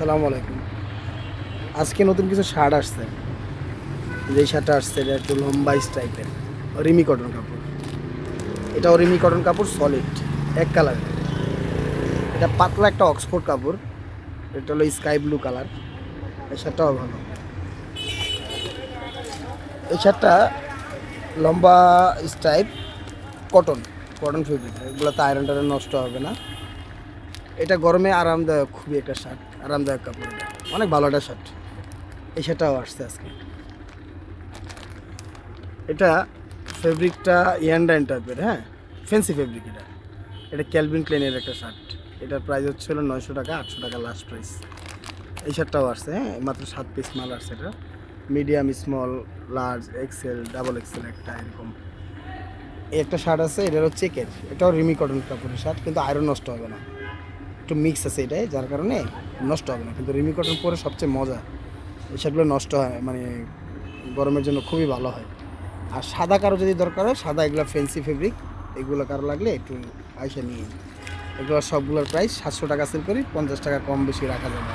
আসসালামু আলাইকুম। আজকে নতুন কিছু শার্ট আসছে। যে শার্টটা আসছে, এটা একটু লম্বা টাইপের। রিমি কটন কাপড়। এটাও রিমি কটন কাপড় সলিড এক কালারের এটা পাতলা একটা অক্সফোর্ড কাপড়। এটা হলো স্কাই ব্লু কালার এই শার্টটাও ভালো। এই শার্টটা লম্বা স্টাইপ কটন কটন ফেব্রিক এগুলোতে আয়রন টায়রন নষ্ট হবে না। এটা গরমে আরামদায়ক, খুবই একটা শার্ট আরামদায়ক কাপড় অনেক ভালো একটা শার্ট এই শার্টটাও আসছে আজকে। এটা ফেব্রিকটা ইয়ান্ডাইন টাইপের হ্যাঁ? ফেন্সি ফেব্রিক এটা। এটা ক্যালভিন ক্লেনের একটা শার্ট এটার প্রাইস হচ্ছিল নয়শো টাকা, আটশো টাকা লাস্ট প্রাইস এই শার্টটাও আসছে হ্যাঁ? মাত্র সাত পিস মাল আসছে এটা। Medium small large XL double XL একটা এরকম। একটা শার্ট আছে এটা হচ্ছে চেকের এটাও রিমি কটন কাপড়ের শার্ট কিন্তু আয়রন নষ্ট হবে না। একটু মিক্স আছে এটাই, যার কারণে নষ্ট হবে না। কিন্তু রিমি কটন পরে সবচেয়ে মজা শার্টগুলো নষ্ট হয় মানে গরমের জন্য খুবই ভালো হয়। আর সাদা কারও যদি দরকার হয়, সাদা এগুলো ফেন্সি ফেব্রিক এগুলো কারও লাগলে একটু আইসা নিয়ে এগুলো সবগুলোর প্রাইস সাতশো টাকা সেল করি, পঞ্চাশ টাকা কম বেশি রাখা যাবে।